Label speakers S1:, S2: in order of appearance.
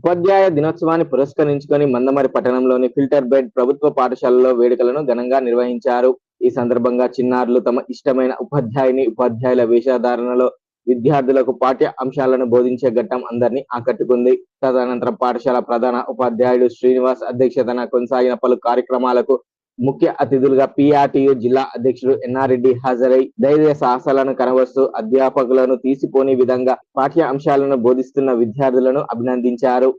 S1: ఉపాధ్యాయ దినోత్సవాన్ని పురస్కరించుకొని మందమరి పట్టణంలోని ఫిల్టర్ బెడ్ ప్రభుత్వ పాఠశాలలో వేడుకలను ఘనంగా నిర్వహించారు. ఈ సందర్భంగా చిన్నారులు తమ ఇష్టమైన ఉపాధ్యాయుని ఉపాధ్యాయుల వేషధారణలో విద్యార్థులకు పాఠ్య అంశాలను బోధించే ఘట్టం అందరినీ ఆకట్టుకుంది. తదనంతరం పాఠశాల ప్రధాన ఉపాధ్యాయుడు శ్రీనివాస్ అధ్యక్షతన కొనసాగిన పలు కార్యక్రమాలకు ముఖ్య అతిథులుగా పిఆర్టీయు జిల్లా అధ్యక్షుడు ఎన్ఆర్రెడ్డి హాజరై ధైర్య సాహసాలను కనబరుస్తూ అధ్యాపకులను తీసిపోని విధంగా పాఠ్య అంశాలను బోధిస్తున్న విద్యార్థులను అభినందించారు.